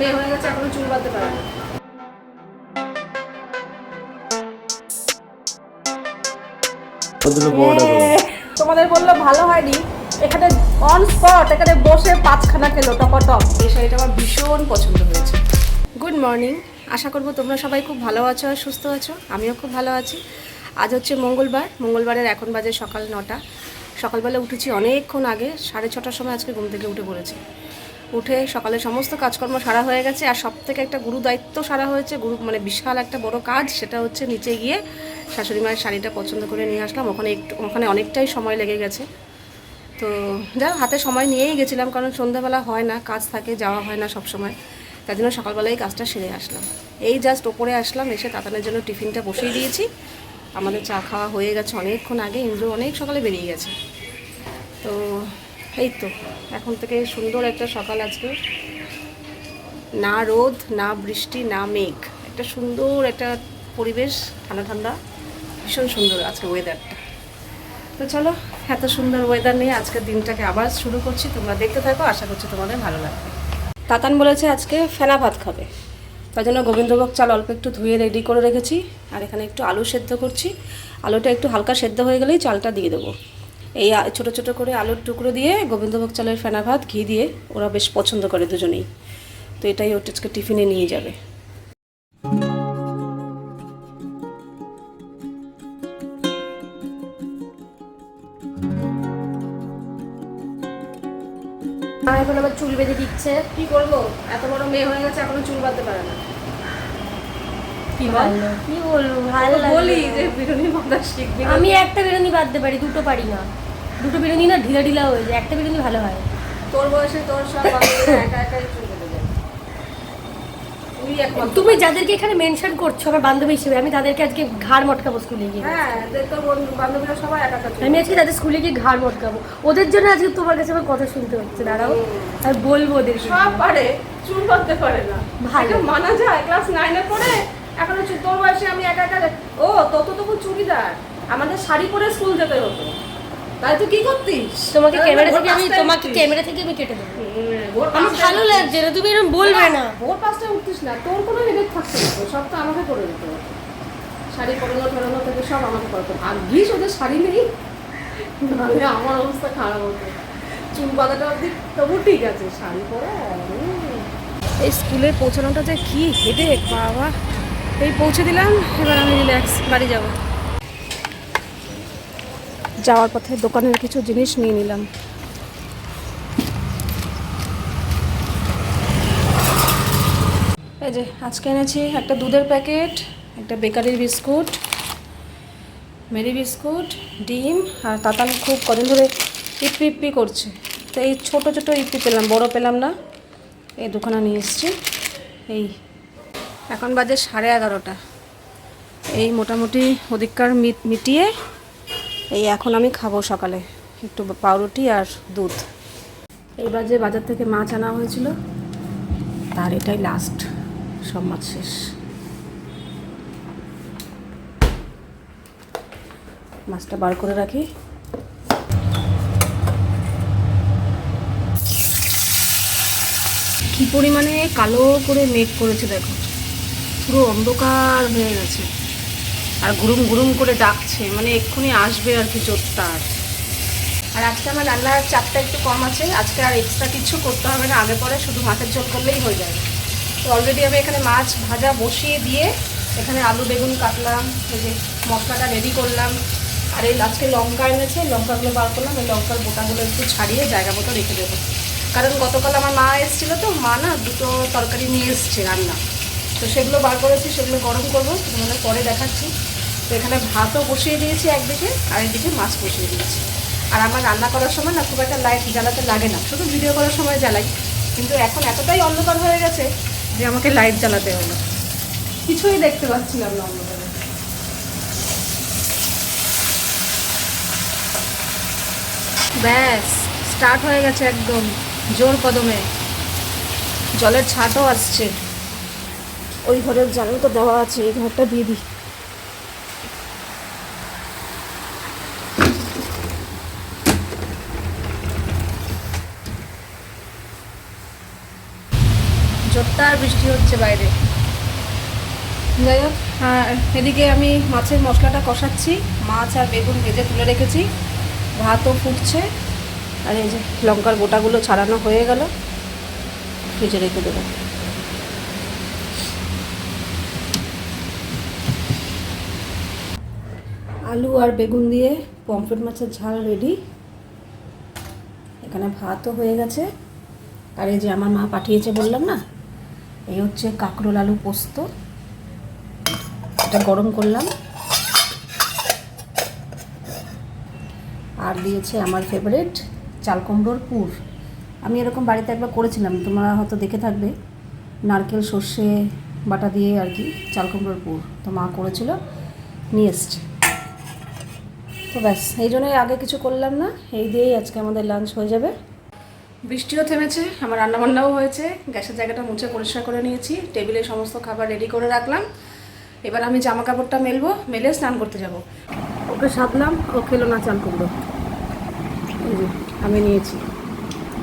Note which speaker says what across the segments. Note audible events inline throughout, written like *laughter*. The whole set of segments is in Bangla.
Speaker 1: মেয়ে হয়ে গেছে এখনও চুল বাঁধতে পারে না। তোমাদের বলল ভালো হয়নি। এখানে অন স্পট এখানে বসে পাঁচখানা খেলো টপটপ এই শাড়িটা আমার ভীষণ পছন্দ হয়েছে। গুড মর্নিং আশা করব তোমরা সবাই খুব ভালো আছো আর সুস্থ আছো। আমিও খুব ভালো আছি। আজ হচ্ছে মঙ্গলবার। মঙ্গলবারের এখন বাজে সকাল নটা। সকালবেলা উঠেছি অনেকক্ষণ আগে। সাড়ে ছটার সময় আজকে ঘুম থেকে উঠে পড়েছি। উঠে সকালে সমস্ত কাজকর্ম সারা হয়ে গেছে আর সব থেকে একটা গুরু দায়িত্ব সারা হয়েছে, গুরু মানে বিশাল একটা বড় কাজ, সেটা হচ্ছে নিচে গিয়ে শাশুড়ি মায়ের শাড়িটা পছন্দ করে নিয়ে আসলাম। ওখানে একটু, ওখানে অনেকটাই সময় লেগে গেছে। তো যা হাতে সময় নিয়েই গেছিলাম, কারণ সন্ধ্যাবেলা হয় না, কাজ থাকে, যাওয়া হয় না সব সময় তার জন্য সকালবেলায় কাজটা সেরে আসলাম। এই জাস্ট ওপরে আসলাম, এসে তাতানের জন্য টিফিনটা বসিয়ে দিয়েছি। আমাদের চা খাওয়া হয়ে গেছে অনেকক্ষণ আগে, ইন্দ্র অনেক সকালে বেরিয়ে গেছে। তো এই তো, এখন থেকে সুন্দর একটা সকাল আজকে। না রোদ, না বৃষ্টি, না মেঘ। একটা সুন্দর একটা পরিবেশ, ঠান্ডা ঠান্ডা। ভীষণ সুন্দর আজকে ওয়েদারটা তো চলো, এত সুন্দর ওয়েদার নিয়ে আজকের দিনটাকে আবার শুরু করছি। তোমরা দেখতে থাকো, আশা করছি তোমাদের ভালো লাগবে। তাতান বলেছে আজকে ফেনা ভাত খাবে। তার জন্য গোবিন্দভোগ চাল অল্প একটু ধুয়ে রেডি করে রেখেছি। আর এখানে একটু আলু সেদ্ধ করছি। আলুটা একটু হালকা সেদ্ধ হয়ে গেলেই চালটা দিয়ে দেবো। এই ছোট ছোট করে আলুর টুকরো দিয়ে গোবিন্দভোগ চালের ফেনা ভাত, ঘি দিয়ে ওরা বেশ পছন্দ করে দুজনেই। তো এটাই ওর টিফিনে নিয়ে যাবে।
Speaker 2: এখন আবার চুল বেঁধে দিচ্ছে।
Speaker 1: কি করব? এত বড় মেয়ে হয়ে গেছে, এখনও চুল বাঁধতে পারে না।
Speaker 2: কি কি বলব ভালো
Speaker 1: বলি যে বিরুনি বাঁধা শিখবি
Speaker 2: আমি একটা বেরোনি বাঁধতে পারি দুটো পারি না। দুটো বেরোনি না ঢিলা ঢিলা হয়ে যায় একটা বেরোনি ভালো হয়।
Speaker 1: তোর বয়সে তোর সব একা একাই
Speaker 2: তুমি যাদেরকে এখানে মেনশন করছ আমার বান্ধবী হিসেবে আমি তাদেরকে আজকে ঘাড় মটকাবো স্কুলে গিয়ে।
Speaker 1: হ্যাঁ
Speaker 2: আমি আজকে তাদের স্কুলে গিয়ে ঘাড় মটকাবো। ওদের জন্য আজকে তোমার কাছে আমার কথা শুনতে হচ্ছে দাঁড়াও। আর বলব ওদের
Speaker 1: সব পারে চুল বাঁধতে পারে না।
Speaker 2: ভালো।
Speaker 1: মানা যায় ক্লাস নাইনে পড়ে এখনও চুল তোর বয়সে আমি একা একা ও তত তবু চুড়িদার। আমাদের শাড়ি পরে স্কুল যেতে হতো। তাই তুই কি করতিস?
Speaker 2: তোমাকে ক্যামেরা থেকে আমি তোমাকে ক্যামেরা থেকে আমি কেটে দেবো।
Speaker 1: পাঁচটায়
Speaker 2: ভালো। লাগছে না তুমি এরকম বলবে না
Speaker 1: ভোর পাঁচটায় উঠতিস না। তোর কোনো হেডেক থাকছে না সব তো আমাকে করে দিতে শাড়ি পরানো টরানো থেকে সব আমাকে করতো আর গ্রীষ ওদের শাড়ি নেই? নাহলে আমার অবস্থা খারাপ হতো। চুল বাঁধাটা অব্দি তবু ঠিক আছে শাড়ি পরে এই স্কুলে পৌঁছানোটা যে কি হেডেক বাবা। এই পৌঁছে দিলাম, এবার আমি রিল্যাক্স বাড়ি যাব। যাওয়ার পথে দোকানের কিছু জিনিস নিয়ে নিলাম। এই যে, আজকে এনেছি একটা দুধের প্যাকেট, একটা বেকারির বিস্কুট, মেরি বিস্কুট, ডিম, আর তাতান খুব কদিন ধরে ইপি ইপি করছে। তো এই ছোটো ছোটো ইপি পেলাম, বড় পেলাম না। এই দোকানে নিয়ে এসেছি। এই এখন বাজে সাড়ে এগারোটা। এই মোটামুটি ওদিককার মিট- মিটিয়ে এই এখন আমি খাব সকালে, একটু পাউরুটি আর দুধ। এই বাজে বাজার থেকে মাছ আনা হয়েছিল, তার এটাই লাস্ট সব মাছ শেষ। মাছটা বার করে রাখি। কি পরিমাণে কালো করে মেঘ করেছে দেখো। পুরো অন্ধকার হয়ে গেছে। আর গুরুম গুরুম করে ডাকছে মানে এক্ষুনি আসবে আর কি জোরদার আর আর আজকে আমার রান্নার চাপটা একটু কম আছে, আজকে আর এক্সট্রা কিছু করতে হবে না, আগে পরে শুধু মাছের ঝোল করলেই হয়ে যাবে। তো অলরেডি আমি এখানে মাছ ভাজা বসিয়ে দিয়ে এখানে আলু, বেগুন কাটলাম, এই যে মশলাটা রেডি করলাম। আর এই আজকে লঙ্কা এনেছে, লঙ্কাগুলো বার করলাম, এই লঙ্কার বোটাগুলো একটু ছাড়িয়ে জায়গা মতো রেখে দেবো। কারণ গতকাল আমার মা এসেছিল তো, মা না দুটো তরকারি নিয়ে এসছে রান্না। তো সেগুলো বার করেছি, সেগুলো গরম করব তোমাদের পরে দেখাচ্ছি। তো এখানে ভাতও বসিয়ে দিয়েছি একদিকে, আর একদিকে মাছ বসিয়ে দিয়েছি। আর আমার রান্না করার সময় না খুব একটা লাইট জ্বালাতে লাগে না, শুধু ভিডিও করার সময় জ্বালাই। কিন্তু এখন এতটাই অন্ধকার হয়ে গেছে যে আমাকে লাইট জ্বালাতে হলো। কিছুই দেখতে পাচ্ছিলাম না অন্ধকারে। ব্যাস স্টার্ট হয়ে গেছে একদম জোর কদমে। জলের ছাটও আসছে। ওই ঘরের জানও তো দেওয়া আছে, এই ঘরটা দিয়ে দিই। জোরদার বৃষ্টি হচ্ছে বাইরে। যাই হোক হ্যাঁ এদিকে আমি মাছের মশলাটা কষাচ্ছি। মাছ আর বেগুন ভেজে তুলে রেখেছি। ভাতও ফুটছে। আর এই যে লঙ্কার গোটাগুলো ছাড়ানো হয়ে গেল। ফ্রিজে রেখে দেবো। আলু আর বেগুন দিয়ে পমফ্রেট মাছের ঝাল রেডি এখানে ভাতও হয়ে গেছে। আর এই যে আমার মা পাঠিয়েছে বললাম না, এই হচ্ছে কাঁকরোল আলু পোস্ত। এটা গরম করলাম। আর দিয়েছে আমার ফেভারিট চাল কুমড়োর পুর। আমি এরকম বাড়িতে একবার করেছিলাম, তোমরা হয়তো দেখে থাকবে। নারকেল, সর্ষে বাটা দিয়ে আর কি চাল কুমড়োর পুর। তো মা করেছিল, নিয়ে এসছে। তো ব্যাস, এই জন্যই আগে কিছু করলাম না, এই দিয়েই আজকে আমাদের লাঞ্চ হয়ে যাবে। বৃষ্টিও থেমেছে, আমার রান্নাবান্নাও হয়েছে, গ্যাসের জায়গাটা মুছে পরিষ্কার করে নিয়েছি, টেবিলে সমস্ত খাবার রেডি করে রাখলাম। এবার আমি জামা কাপড়টা মেলবো, মেলে স্নান করতে যাব। ওকে সাধলাম, ও খেলো না এই যে, আমি নিয়েছি।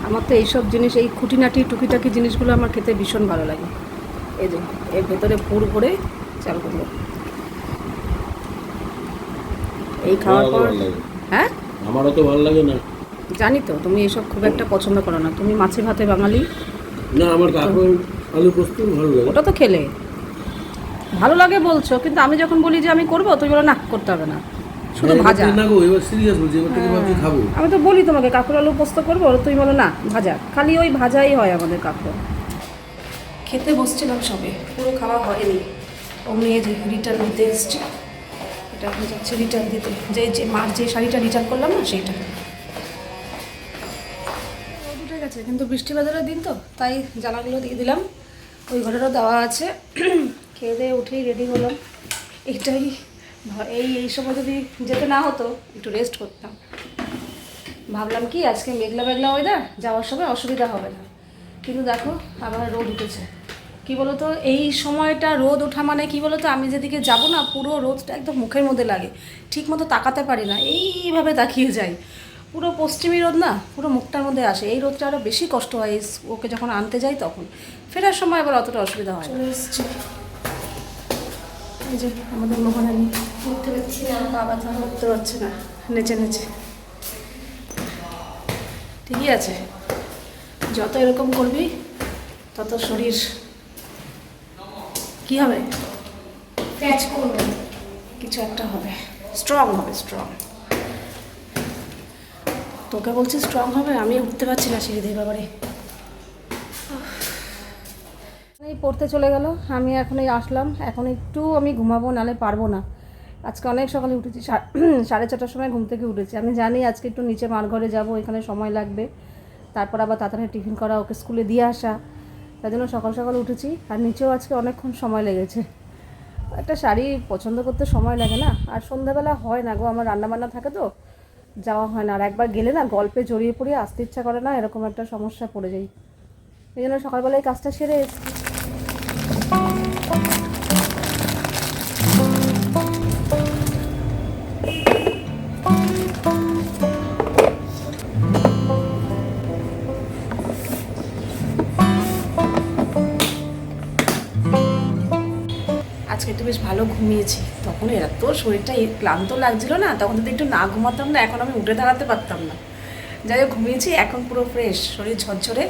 Speaker 1: আমার তো এইসব জিনিস, এই খুঁটিনাটি, টুকিটাকি জিনিসগুলো আমার খেতে ভীষণ ভালো লাগে। এই যে, এর ভেতরে পুর ভরে চাল কুমড়ো এই খাওয়ার পর? হ্যাঁ?
Speaker 3: আমারও তো ভালো লাগে না।
Speaker 1: জানি তো তুমি এসব খুব একটা পছন্দ করো না। তুমি মাছে ভাতে বাঙালি?
Speaker 3: না আমার কাকুর আলু পোস্ত ভালো লাগে।
Speaker 1: ওটা তো খেলে। ভালো লাগে বলছো কিন্তু আমি যখন বলি যে আমি করব তুমি বলো না করতে হবে না। শুধু
Speaker 3: হ্যাঁ,
Speaker 1: ভাজা।
Speaker 3: না গো এবার সিরিয়াস বলছি এবার থেকে ভাবছি খাব।
Speaker 1: আমি তো বলি তোমাকে কাকুর আলু পোস্ত করব তুমি বলো না ভাজা। খালি ওই ভাজাই হয় আমাদের কাকুর খেতে বসছিলাম সবে পুরো খাওয়া হয়নি। এই যে রিটার্ন দিতে এসছে। এটা এখন যাচ্ছে রিটার্ন দিতে। যে যে মার যে শাড়িটা রিটার্ন করলাম না, সেইটা। গেছে, কিন্তু বৃষ্টি বাদলের দিন তো, তাই জ্বালাগুলো দিয়ে দিলাম। ওই ঘরেরও দেওয়া আছে। খেয়ে দিয়ে উঠেই রেডি হলাম। এটাই ভ- এই এই সময় যদি যেতে না হতো, একটু রেস্ট করতাম। ভাবলাম কি, আজকে মেঘলা মেঘলা ওয়েদার যাওয়ার সময় অসুবিধা হবে না। কিন্তু দেখো, আবার রোদ উঠেছে। কি বলতো এই সময়টা রোদ ওঠা মানে কি বলতো আমি যেদিকে যাব না পুরো রোদটা একদম মুখের মধ্যে লাগে। ঠিক মতো তাকাতে পারি না এইভাবে তাকিয়ে যাই। পুরো পশ্চিমী রোদ না পুরো মুখটার মধ্যে আসে। এই রোদটা আরও বেশি কষ্ট হয় ওকে যখন আনতে যাই তখন। ফেরার সময় আবার অতটা অসুবিধা হয় এই যে আমাদের মোহনানি উঠতে পারছি না বাবা তো উঠতে পারছে না। নেচে নেচে। ঠিকই আছে। যত এরকম করবি তত শরীর কি হবে?
Speaker 2: ক্যাচ করব।
Speaker 1: কিছু একটা হবে। স্ট্রং হবে স্ট্রং তোকে বলছি স্ট্রং হবে আমি উঠতে পারছি না সিঁড়ি দিয়ে বাবারে। এই পড়তে চলে গেল আমি এখন এই আসলাম এখন একটু আমি ঘুমাবো নালে পারব না। আজকে অনেক সকালে উঠেছি *clears throat* সাড়ে ছটার সময় ঘুম থেকে উঠেছি। আমি জানি আজকে একটু নিচে মার ঘরে যাব এখানে সময় লাগবে। তারপর আবার তাড়াতাড়ি টিফিন করা ওকে স্কুলে দিয়ে আসা। তার জন্য সকাল সকাল উঠেছি। আর নিচেও আজকে অনেকক্ষণ সময় লেগেছে। একটা শাড়ি পছন্দ করতে সময় লাগে না। আর সন্ধ্যাবেলা হয় না গো, আমার রান্নাবান্না থাকে তো, যাওয়া হয় না। আর একবার গেলে না গল্পে জড়িয়ে পড়িয়ে আসতে ইচ্ছা করে না, এরকম একটা সমস্যা পড়ে যাই। এই জন্য সকালবেলায় কাজটা সেরে এসেছি। একটু বেশ ভালো ঘুমিয়েছি, তখন এত শরীরটা ক্লান্ত লাগছিল না, তখন যদি একটু না ঘুমাতাম না, এখন আমি উঠে দাঁড়াতে পারতাম না। যাই হোক, ঘুমিয়েছি, এখন পুরো ফ্রেশ শরীর ঝরঝরে।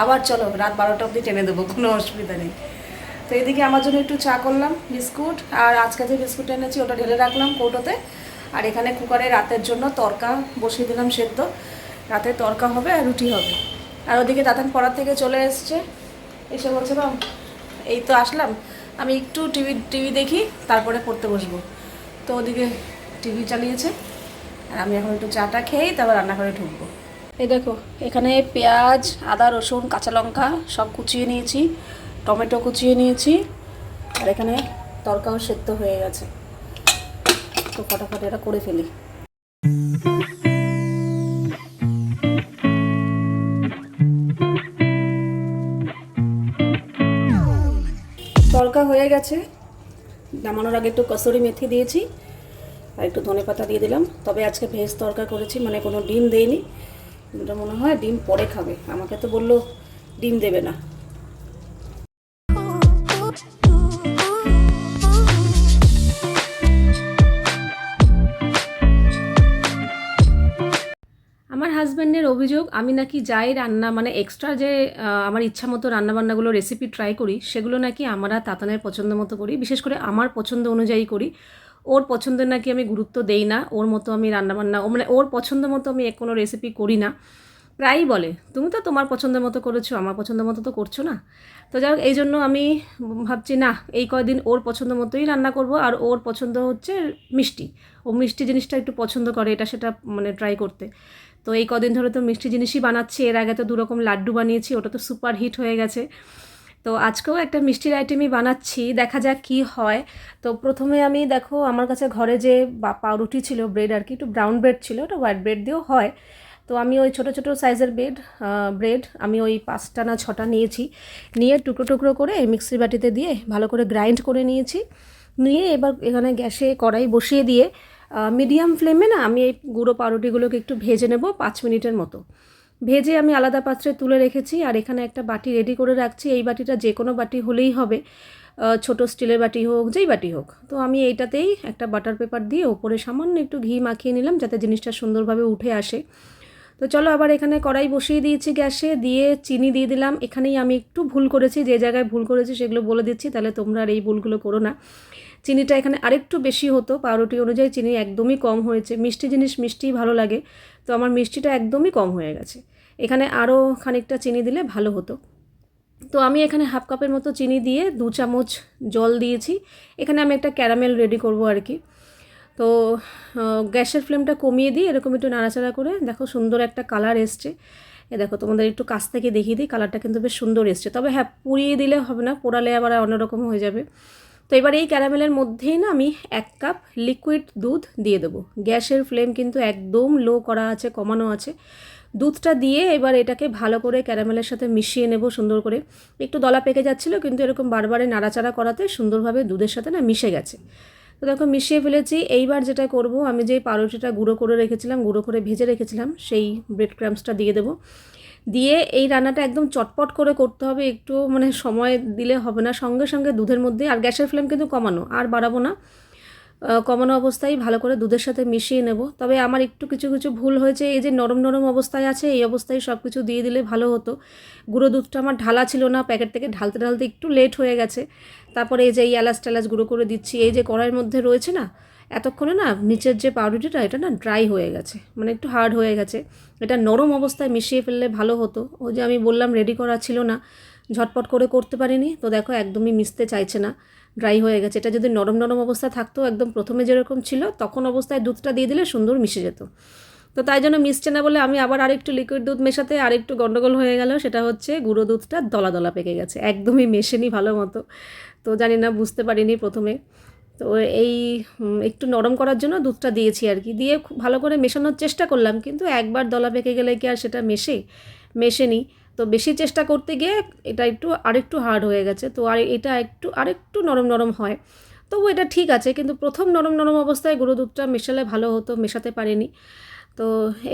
Speaker 1: আবার চলো, রাত বারোটা অবধি টেনে দেবো, কোনো অসুবিধা নেই। তো এদিকে আমার জন্য একটু চা করলাম, বিস্কুট, আর আজকে যে বিস্কুট এনেছি ওটা ঢেলে রাখলাম কৌটোতে। আর এখানে কুকারে রাতের জন্য তরকা বসিয়ে দিলাম সেদ্ধ। রাতে তরকা হবে আর রুটি হবে। আর ওদিকে দাদান পড়ার থেকে চলে এসছে। এসে বলছে এই তো আসলাম। আমি একটু টিভি টিভি দেখি, তারপরে পড়তে বসবো। তো ওদিকে টিভি চালিয়েছে, আর আমি এখন একটু চাটা খেয়েই তারপর রান্নাঘরে ঢুকবো। এই দেখো, এখানে পেঁয়াজ, আদা, রসুন, কাঁচা লঙ্কা সব কুচিয়ে নিয়েছি, টমেটো কুচিয়ে নিয়েছি, আর এখানে তরকাও সেদ্ধ হয়ে গেছে। তো ফটাফট এটা করে ফেলি। হয়ে গেছে। নামানোর আগে একটু কসুরি মেথি দিয়েছি আর একটু ধনে পাতা দিয়ে দিলাম। তবে আজকে ভেজ তরকা করেছি মানে কোনো ডিম এটা মনে হয় ডিম পরে খাবে। আমাকে তো বলল ডিম দেবে না। হাজব্যান্ডের অভিযোগ, আমি নাকি যাই রান্না মানে এক্সট্রা যে আমার ইচ্ছা মতো রান্নাবান্নাগুলো রেসিপি ট্রাই করি, সেগুলো নাকি আমরা তাতানের পছন্দ মতো করি। বিশেষ করে আমার পছন্দ অনুযায়ী করি। ওর পছন্দের নাকি আমি গুরুত্ব দেই না, ওর মতো আমি রান্নাবান্না মানে ওর পছন্দ মতো আমি কোনো রেসিপি করি না। প্রায়ই বলে, তুমি তো তোমার পছন্দের মতো করেছ, আমার পছন্দ মতো তো করছ না। তো যাই হোক, এই জন্য আমি ভাবছি, না, এই কয়দিন ওর পছন্দ মতোই রান্না করব, আর ওর পছন্দ হচ্ছে মিষ্টি। ও মিষ্টি জিনিসটা একটু পছন্দ করে, এটা সেটা মানে ট্রাই করতে। তো এই কদিন ধরে তো মিষ্টি জিনিসই বানাচ্ছি। এর আগে তো দুরকম লাড্ডু বানিয়েছি, ওটা তো সুপার হিট হয়ে গেছে। তো আজকেও একটা মিষ্টির আইটেমই বানাচ্ছি, দেখা যাক কি হয়। তো প্রথমে আমি দেখো, আমার কাছে ঘরে যে পাউরুটি ছিল ব্রেড আর কি, একটু ব্রাউন ব্রেড ছিল, ওটা হোয়াইট ব্রেড দিয়েও হয়। তো আমি ওই ছোটো ছোটো সাইজের ব্রেড ব্রেড আমি ওই পাঁচটা না ছটা নিয়েছি। নিয়ে টুকরো টুকরো করে মিক্সির বাটিতে দিয়ে ভালো করে গ্রাইন্ড করে নিয়েছি। নিয়ে এবার এখানে গ্যাসে কড়াই বসিয়ে দিয়ে মিডিয়াম ফ্লেমে না আমি এই গুঁড়ো পাউরুটিগুলোকে একটু ভেজে নেব পাঁচ মিনিটের মতো। ভেজে আমি আলাদা পাত্রে তুলে রেখেছি আর এখানে একটা বাটি রেডি করে রাখছি। এই বাটিটা যে কোনো বাটি হলেই হবে। ছোট স্টিলের বাটি হোক, যেই বাটি হোক। তো আমি এইটাতেই একটা বাটার পেপার দিয়ে ওপরে সামান্য একটু ঘি মাখিয়ে নিলাম যাতে জিনিসটা সুন্দরভাবে উঠে আসে। তো চলো আবার এখানে কড়াই বসিয়ে দিয়েছি গ্যাসে। দিয়ে চিনি দিয়ে দিলাম। এখানেই আমি একটু ভুল করেছি। যে জায়গায় ভুল করেছি সেগুলো বলে দিচ্ছি। তাহলে তোমরা আর এই ভুলগুলো করো না। চিনিটা এখানে আরেকটু বেশি হতো, পাউরুটি অনুযায়ী চিনি একদমই কম হয়েছে। মিষ্টি জিনিস মিষ্টিই ভালো লাগে, তো আমার মিষ্টিটা একদমই কম হয়ে গেছে। এখানে আরও খানিকটা চিনি দিলে ভালো হতো। তো আমি এখানে হাফ কাপের মতো চিনি দিয়ে দু চামচ জল দিয়েছি। এখানে আমি একটা ক্যারামেল রেডি করব আর কি। তো গ্যাসের ফ্লেমটা কমিয়ে দিই, এরকম একটু নাড়াচাড়া করে। দেখো সুন্দর একটা কালার এসছে। এ দেখো, তোমাদের একটু কাছ থেকে দেখিয়ে দিই, কালারটা কিন্তু বেশ সুন্দর এসছে। তবে হ্যাঁ পুড়িয়ে দিলে হবে না, পোড়ালে আবার অন্যরকম হয়ে যাবে। তো এবার এই ক্যারামেলের মধ্যেই না আমি এক কাপ লিকুইড দুধ দিয়ে দেবো। গ্যাসের ফ্লেম কিন্তু একদম লো করা আছে, কমানো আছে। দুধটা দিয়ে এবার এটাকে ভালো করে ক্যারামেলের সাথে মিশিয়ে নেব সুন্দর করে। একটু দলা পেকে যাচ্ছিল, কিন্তু এরকম বারবারে নাড়াচাড়া করাতে সুন্দরভাবে দুধের সাথে না মিশে গেছে। তো দেখো, মিশিয়ে ফেলেছি। এইবার যেটা করব, আমি যে পাউরুটিটা গুঁড়ো করে রেখেছিলাম, গুঁড়ো করে ভেজে রেখেছিলাম, সেই ব্রেড ক্রামসটা দিয়ে দেবো। দিয়ে এই রান্নাটা একদম চটপট করে করতে হবে, একটু মানে সময় দিলে হবে না। সঙ্গে সঙ্গে দুধের মধ্যে, আর গ্যাসের ফ্লেম কিন্তু কমানো, আর বাড়াবো না। কমানো অবস্থায় ভালো করে দুধের সাথে মিশিয়ে নেব। তবে আমার একটু কিছু কিছু ভুল হয়েছে, এই যে নরম নরম অবস্থায় আছে, এই অবস্থায় সব কিছু দিয়ে দিলে ভালো হতো। গুঁড়ো দুধটা আমার ঢালা ছিল না, প্যাকেট থেকে ঢালতে ঢালতে একটু লেট হয়ে গেছে। তারপরে এই যে এই এলাচ টেলাচ গুঁড়ো করে দিচ্ছি, এই যে কড়াইয়ের মধ্যে রয়েছে না এতক্ষণে না নিচের যে পাউরুটিটা এটা না ড্রাই হয়ে গেছে মানে একটু হার্ড হয়ে গেছে। এটা নরম অবস্থায় মিশিয়ে ফেললে ভালো হতো। ওই যে আমি বললাম রেডি করা ছিল না, ঝটপট করে করতে পারিনি, তো দেখো একদমই মিশতে চাইছে না ড্রাই হয়ে গেছে। এটা যদি নরম নরম অবস্থা থাকতো, একদম প্রথমে যেরকম ছিল, তখন অবস্থায় দুধটা দিয়ে দিলে সুন্দর মিশে যেত। তো তাই জন্য মিশছে না বলে আমি আবার আরেকটু লিকুইড দুধ মেশাতে আরেকটু গন্ডগোল হয়ে গেল, সেটা হচ্ছে গুঁড়ো দুধটা দলা দলা পেকে গেছে, একদমই মেশেনি ভালো মতো। তো জানি না, বুঝতে পারিনি প্রথমে। তো এই একটু নরম করার জন্য দুধটা দিয়েছি আর কি। দিয়ে খুব ভালো করে মেশানোর চেষ্টা করলাম, কিন্তু একবার দলা পেকে গেলে কি আর সেটা মেশে, মেশেনি। তো বেশি চেষ্টা করতে গিয়ে এটা একটু, আরেকটু হার্ড হয়ে গেছে। তো আর এটা একটু, আরেকটু নরম নরম হয়। তবু এটা ঠিক আছে, কিন্তু প্রথম নরম নরম অবস্থায় গুঁড়ো দুধটা মেশালে ভালো হতো, মেশাতে পারিনি। তো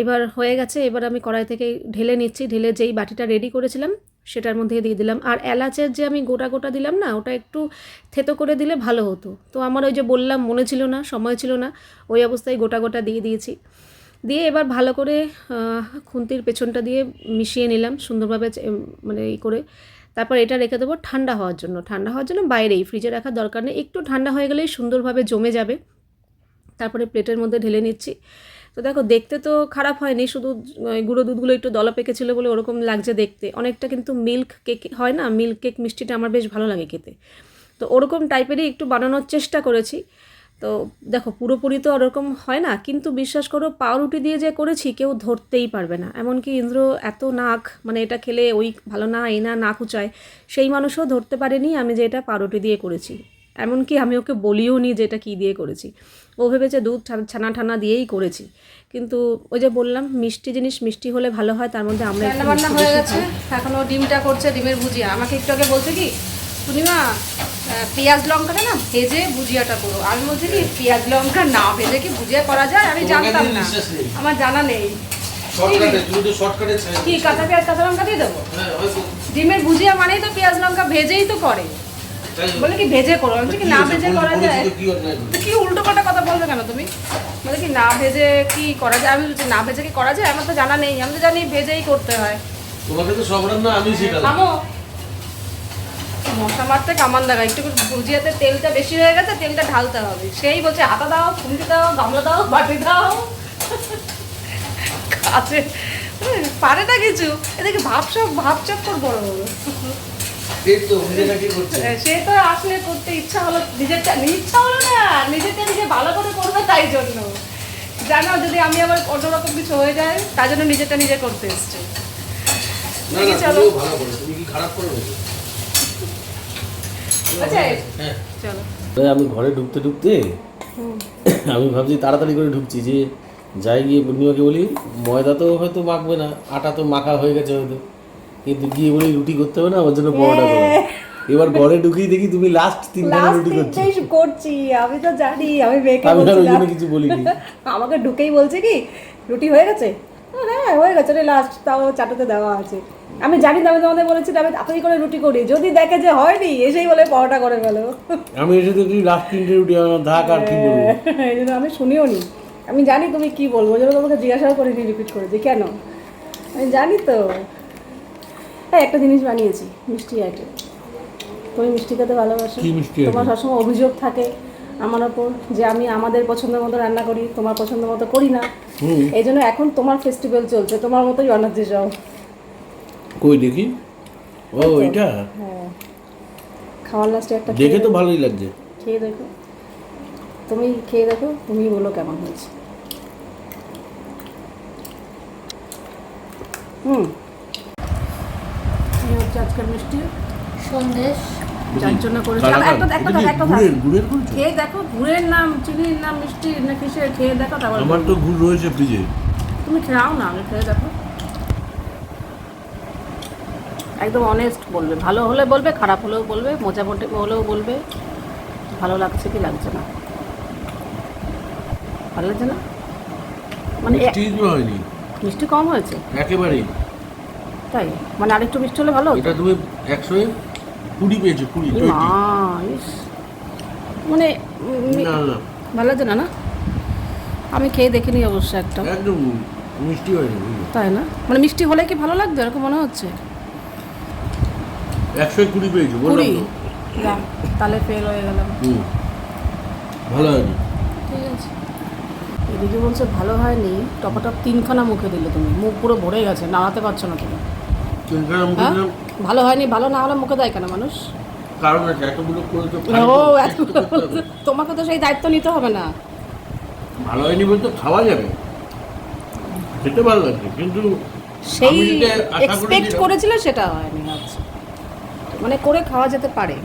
Speaker 1: এবার হয়ে গেছে, এবার আমি কড়াই থেকে ঢেলে নিচ্ছি। ঢেলে যেই বাটিটা রেডি করেছিলাম সেটার মধ্যে দিয়ে দিলাম। আর এলাচের যে আমি গোটা গোটা দিলাম না, ওটা একটু থেতো করে দিলে ভালো হতো। তো আমার ওই যে বললাম, মনে ছিল না, সময় ছিল না, ওই অবস্থায় গোটা গোটা দিয়ে দিয়েছি। দিয়ে এবার ভালো করে খুন্তির পেছনটা দিয়ে মিশিয়ে নিলাম সুন্দরভাবে মানে ই করে। তারপর এটা রেখে দেবো ঠান্ডা হওয়ার জন্য। ঠান্ডা হওয়ার জন্য বাইরেই, ফ্রিজে রাখার দরকার নেই। একটু ঠান্ডা হয়ে গেলেই সুন্দরভাবে জমে যাবে। তারপরে প্লেটের মধ্যে ঢেলে নিচ্ছি। তো দেখো, দেখতে তো খারাপ হয়নি, শুধু গুঁড়ো দুধগুলো একটু দলা পেকেছিল বলে ওরকম লাগছে দেখতে। অনেকটা কিন্তু মিল্ক কেক হয় না মিল্ক কেক মিষ্টিটা আমার বেশ ভালো লাগে খেতে। তো ওরকম টাইপেরই একটু বানানোর চেষ্টা করেছি। তো দেখো, পুরোপুরি তো ওরকম হয় না, কিন্তু বিশ্বাস করো, পাউরুটি দিয়ে যে করেছি, কেউ ধরতেই পারবে না। এমনকি ইন্দ্র এত নাক মানে এটা খেলে ওই ভালো না, এই না, নাক উঁচায়, সেই মানুষও ধরতে পারেনি আমি যে এটা পাউরুটি দিয়ে করেছি। এমনকি আমি ওকে বলিও নি যে এটা কী দিয়ে করেছি। ও ভেবেছে দুধ ছানা ঠানা দিয়েই করেছি। কিন্তু ওই যে বললাম মিষ্টি জিনিস মিষ্টি হলে ভালো হয় তার মধ্যে আমরা
Speaker 2: রান্না বান্না হয়ে গেছে। এখনও ডিমটা করছে ডিমের ভুজিয়া। আমাকে একটু আগে বলছে কি পূর্ণিমা পেঁয়াজ লঙ্কাটা না ভেজে ভুজিয়াটা করো। আমি বলছি কি পেঁয়াজ লঙ্কা না ভেজে কি ভুজিয়া করা যায়? আমি জানতাম না। আমার জানা নেই। কি? কাঁচা পেঁয়াজ কাঁচা লঙ্কা দিয়ে দেবো?
Speaker 3: হ্যাঁ
Speaker 2: ডিমের ভুজিয়া মানেই তো পেঁয়াজ লঙ্কা ভেজেই তো করে। বলে কি ভেজে করো? আমি কি না ভেজে করা যায়?
Speaker 3: তো কি
Speaker 2: উল্টো পাল্টা কথা বলবে কেন তুমি? বলে কি না ভেজে কি করা যায়? আমি বলছি না ভেজে কি করা যায়? আমার তো জানা নেই। আমি তো জানি ভেজেই করতে হয়।
Speaker 3: তোমাকে তো সব রান্না আমি শেখালাম।
Speaker 2: মশা মারতে কামান দেখা একটু ভুজিয়াতে তেলটা বেশি হয়ে গেছে তেলটা ঢালতে হবে। সেই বলছে হাতা দাও খুন্তি দাও গামলা দাও বাটি দাও। কাছে পারে না কিছু। এদিকে ভাবসব ভাবচক্কর বড় বড় সে তো আসলে করতে ইচ্ছা হলো নিজেরটা ইচ্ছা হলো না নিজেরটা নিজে ভালো করে করবে তাই জন্য। জানো যদি আমি আবার অন্যরকম কিছু হয়ে যায় তার জন্য নিজেরটা নিজে করতে এসছে।
Speaker 3: না
Speaker 2: দেখি
Speaker 3: না
Speaker 2: চলো।
Speaker 3: তুমিও ভালো করে তুমি কি খারাপ করে রয়েছো
Speaker 2: আচ্ছা
Speaker 3: হ্যাঁ।
Speaker 4: আমি ঘরে ঢুকতে ঢুকতে আমি ভাবছি তাড়াতাড়ি করে ঢুকছি যে যাই গিয়ে পূর্ণিমাকে বলি ময়দা তো হয়তো মাখবে না আটা তো মাখা হয়ে গেছে হয়তো। কিন্তু গিয়ে বলি রুটি করতে হবে না আমার জন্য পরোটা করো এবার ঘরে ঢুকিয়ে দেখি তুমি লাস্ট তিনখানা রুটি করছ।
Speaker 1: করছি আমি তো জানি আমি মেয়েকে
Speaker 4: আমি আর ওই
Speaker 1: বলছিলাম
Speaker 4: জন্য কিছু বলিনি। *laughs*
Speaker 1: আমাকে ঢুকেই বলছে কি রুটি হয়ে গেছে? হ্যাঁ হয়ে গেছে রে লাস্ট তাও চাটাতে দেওয়া আছে। আমি জানি আমি তোমাদের বলেছি আমি তাড়াতাড়ি করে রুটি করি যদি দেখে যে হয়নি এসেই বলে পরোটা করে ফেলো।
Speaker 4: আমি এসে দেখি লাস্ট তিনটে রুটি ধাক আর কি বলব। *laughs*
Speaker 1: এই জন্য আমি শুনিও নি। আমি জানি তুমি কি বলব ওই জন্য তোমাকে জিজ্ঞাসা করিনি রিপিট করে যে কেন? আমি জানি তো। হ্যাঁ একটা জিনিস বানিয়েছি মিষ্টি আইটেম তুমি মিষ্টি খেতে ভালোবাসো।
Speaker 4: কি মিষ্টি
Speaker 1: তোমার সবসময় অভিযোগ থাকে আমার ওপর যে আমি আমাদের পছন্দের মতো রান্না করি তোমার পছন্দ মতো করি না। এই জন্য এখন তোমার ফেস্টিভ্যাল চলছে তোমার মতোই অনার্য যাও।
Speaker 4: কই দেখি? ও এটা?
Speaker 1: হ্যাঁ। খাওয়ার লাস্টে একটা
Speaker 4: দেখে তো ভালোই লাগছে।
Speaker 1: খেয়ে দেখো। তুমি খেয়ে দেখো তুমি বলো কেমন হয়েছে। হুম। হচ্ছে আজকের মিষ্টি।
Speaker 2: সন্দেশ।
Speaker 1: যার জন্য করেছি। একটা একটা একটা
Speaker 4: গুড়ের গুড়ের
Speaker 1: খেয়ে দেখো গুড়ের নাম চিনির নাম মিষ্টি না কিসের খেয়ে দেখো তারপর
Speaker 4: আমার তো গুড় রয়েছে ফ্রিজে।
Speaker 1: তুমি খাও না আগে খেয়ে দেখো। একদম অনেস্ট বলবে। ভালো হলে বলবে খারাপ হলেও বলবে মোটামুটি হলেও বলবে। ভালো লাগছে কি লাগছে না? ভালো লাগছে না? মানে
Speaker 4: মিষ্টি
Speaker 1: কম হয়েছে?
Speaker 4: একেবারেই।
Speaker 1: তাই? মানে আরেকটু মিষ্টি হলে ভালো
Speaker 4: এটা তুমি একশো কুড়ি পেয়েছ কুড়ি।
Speaker 1: মানে ভালো লাগছে না না? আমি খেয়ে দেখিনি অবশ্য একটা।
Speaker 4: একদম মিষ্টি হয়নি
Speaker 1: তাই না? মানে মিষ্টি হলে কি ভালো লাগবে এরকম মনে হচ্ছে?
Speaker 4: একশো কুড়ি পেয়েছ
Speaker 1: কুড়ি? তাহলে ফেল হয়ে গেলাম।
Speaker 4: ভালো হয়নি।
Speaker 1: ঠিক আছে। এদিকে বলছে ভালো হয়নি। টপাটপ তিনখানা মুখে দিলে তুমি। মুখ পুরো ভরে গেছে নাড়াতে পারছ না তুমি। হ্যাঁ? ভালো হয়নি ভালো না হলে মুখে দেয় কেন মানুষ?
Speaker 4: কারণ আছে এতগুলো
Speaker 1: ও। তোমাকে তো সেই দায়িত্ব নিতে হবে না।
Speaker 4: ভালো হয়নি বলতে খাওয়া যাবে। খেতে ভালো লাগছে কিন্তু
Speaker 1: সেই এক্সপেক্ট করেছিল সেটা হয়নি আচ্ছা। মানে করে খাওয়া যেতে পারে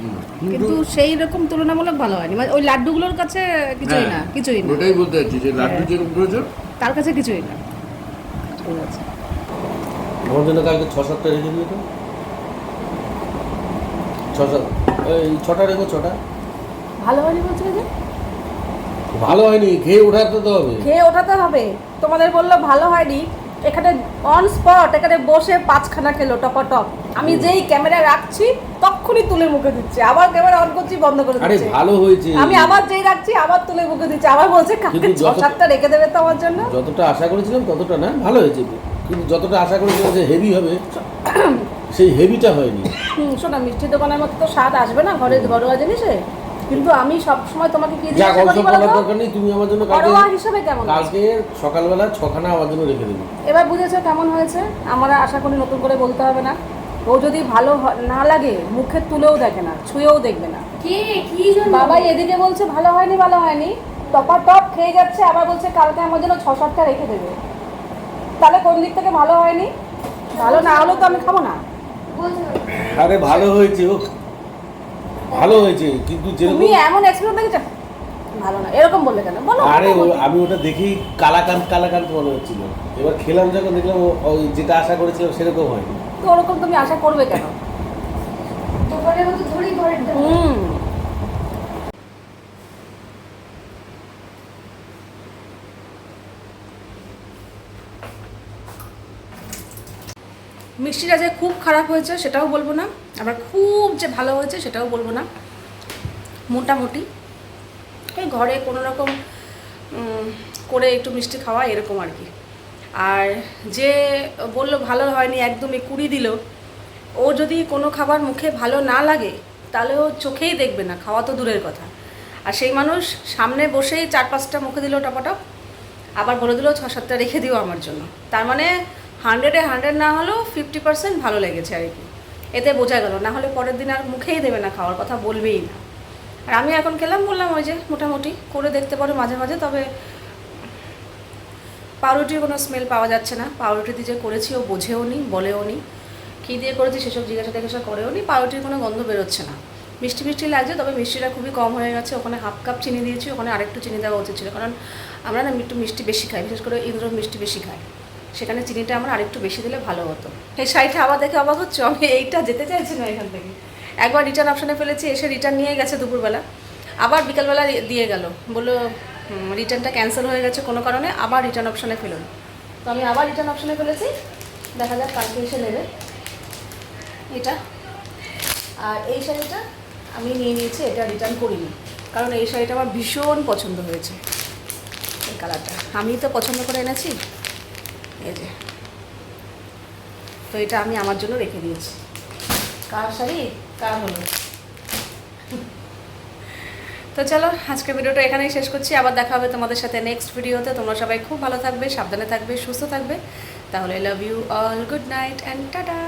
Speaker 1: কিন্তু সেই রকম তুলনামূলক ভালো হয়নি। মানে ওই লাড্ডুগুলোর কাছে কিছুই না
Speaker 4: হ্যাঁ,
Speaker 1: কিছুই না।
Speaker 4: ওটাই বলতে চাচ্ছি যে লাড্ডু
Speaker 1: হ্যাঁ।
Speaker 4: যেরকম করেছ।
Speaker 1: তার কাছে কিছুই না। ঠিক আছে।
Speaker 4: আমার জন্য কালকে ছ সাতটা রেখে দিও তো। ছ সাত এই ছটা রেখো ছটা।
Speaker 1: ভালো হয়নি বলছে যে
Speaker 4: ভালো হয়নি খেয়ে ওঠাতে তো হবে।
Speaker 1: খেয়ে ওঠাতে হবে। তোমাদের বলল ভালো হয়নি। এখানে অন স্পট এখানে বসে পাঁচখানা খেলো টপাটপ। আমি যেই ক্যামেরা রাখছি তখনই তুলে মুখে দিচ্ছে। আবার ক্যামেরা অন করছি বন্ধ করে
Speaker 4: আরে
Speaker 1: দিচ্ছে।
Speaker 4: ভালো হয়েছে।
Speaker 1: আমি আবার যেই রাখছি আবার তুলে মুখে দিচ্ছে। আবার বলছে
Speaker 4: কিন্তু
Speaker 1: ছ
Speaker 4: যত-
Speaker 1: সাতটা রেখে দেবে তো আমার জন্য।
Speaker 4: যতটা আশা করেছিলাম ততটা না ভালো হয়েছে। কিন্তু যতটা আশা করেছিলাম যে হেভি হবে সেই হেভিটা হয়নি।
Speaker 1: হুম শোনো মিষ্টি দোকানের মতো তো স্বাদ আসবে না ঘরে ঘরোয়া জিনিসে। কিন্তু আমি সব সময় তোমাকে কি
Speaker 4: যা
Speaker 1: জিজ্ঞাসা
Speaker 4: অল্প
Speaker 1: করি বলো
Speaker 4: করার
Speaker 1: তো?
Speaker 4: দরকার নেই তুমি আমার জন্য কালকে
Speaker 1: ঘরোয়া হিসাবে কেমন?
Speaker 4: কালকে সকালবেলা ছখানা আমার জন্য রেখে দেবে।
Speaker 1: এবার বুঝেছ কেমন হয়েছে? আমরা আশা করি নতুন করে বলতে হবে না। ও যদি ভালো না লাগে মুখে তুলেও দেখে না ছুঁয়েও দেখবে না।
Speaker 2: কে? কি জন্য?
Speaker 1: বাবাই এদিকে বলছে ভালো হয়নি ভালো হয়নি। টপা টপ খেয়ে যাচ্ছে আবার বলছে কালকে আমার জন্য ছ সাতটা রেখে দেবে। তাহলে কোন দিক থেকে ভালো হয়নি? ভালো না হলেও তো আমি খাব না।
Speaker 4: আরে ভালো হয়েছে ও ভালো হয়েছে কিন্তু যেরকম
Speaker 1: তুমি এমন এক্সপিরিয়েন্স দেখেছ? ভালো না এরকম বললে কেন? বলো
Speaker 4: আরে ও- আমি ওটা দেখেই কালাকান্ত কালাকান্ত মনে হচ্ছিল। এবার খেলাম যখন দেখলাম ও- ওই যেটা আশা করেছিলাম সেরকম হয়নি।
Speaker 1: তো ওরকম তুমি আশা করবে কেন?
Speaker 2: দোকানের মতো ধরেই ঘরের
Speaker 1: হুম। মিষ্টিটা যে খুব খারাপ হয়েছে সেটাও বলব না। আবার খুব যে ভালো হয়েছে সেটাও বলব না। মোটামুটি। এই ঘরে কোনো রকম করে একটু মিষ্টি খাওয়া এরকম আর কি। আর যে বলল ভালো হয়নি, একদমই কুড়ি দিল। ও যদি কোনো খাবার মুখে ভালো না লাগে, তাহলে ও চোখেই দেখবে না, খাওয়া তো দূরের কথা। আর সেই মানুষ সামনে বসেই চার পাঁচটা মুখে দিল টপাটপ, আবার বলে দিল ছ সাতটা রেখে দিও আমার জন্য। তার মানে হান্ড্রেডে হান্ড্রেড না হলেও ফিফটি পার্সেন্ট ভালো লেগেছে আর কি। এতে বোঝা গেল, না হলে পরের দিন আর মুখেই দেবে না খাওয়ার কথা বলবেই না। আর আমি এখন খেলাম বললাম ওই যে মোটামুটি করে দেখতে পারো মাঝে মাঝে, তবে পাউরুটির কোনো স্মেল পাওয়া যাচ্ছে না। পাউরুটি দিয়ে যে করেছি ও বোঝেও নি, বলেও নি। কী দিয়ে করেছি সেসব জিজ্ঞাসা টিজ্ঞাসা করেও নি, পাউরুটির কোনো গন্ধ বেরোচ্ছে না। মিষ্টি মিষ্টি লাগছে, তবে মিষ্টিটা খুবই কম হয়ে গেছে। ওখানে হাফ কাপ চিনি দিয়েছি, ওখানে আরেকটু চিনি দেওয়া উচিত ছিল, কারণ আমরা না একটু মিষ্টি বেশি খাই, বিশেষ করে ইন্দ্র মিষ্টি বেশি খাই। সেখানে চিনিটা আমরা আরেকটু বেশি দিলে ভালো হতো। এই শাড়িটা আবার দেখে অবাক হচ্ছে? আমি এইটা যেতে চাইছি না এখান থেকে। একবার রিটার্ন অপশানে ফেলেছি, এসে রিটার্ন নিয়ে গেছে দুপুরবেলা। আবার বিকালবেলা দিয়ে গেল। বলল রিটার্নটা ক্যান্সেল হয়ে গেছে কোনো কারণে, আবার রিটার্ন অপশানে ফেলুন। তো আমি আবার রিটার্ন অপশানে ফেলেছি। দেখা যাক কালকে এসে নেবে। এটা। আর এই শাড়িটা আমি নিয়ে নিয়েছি, এটা রিটার্ন করিনি। কারণ এই শাড়িটা আমার ভীষণ পছন্দ হয়েছে। এই কালারটা আমি তো পছন্দ করে এনেছি। এই যে তো এটা আমি আমার জন্য রেখে দিয়েছি। কার শাড়ি? কার হলো? তো চলো, আজকের ভিডিওটা এখানেই শেষ করছি। আবার দেখা হবে তোমাদের সাথে নেক্সট ভিডিওতে। তোমরা সবাই খুব ভালো থাকবে, সাবধানে থাকবে, সুস্থ থাকবে। তাহলে love you all good night and tata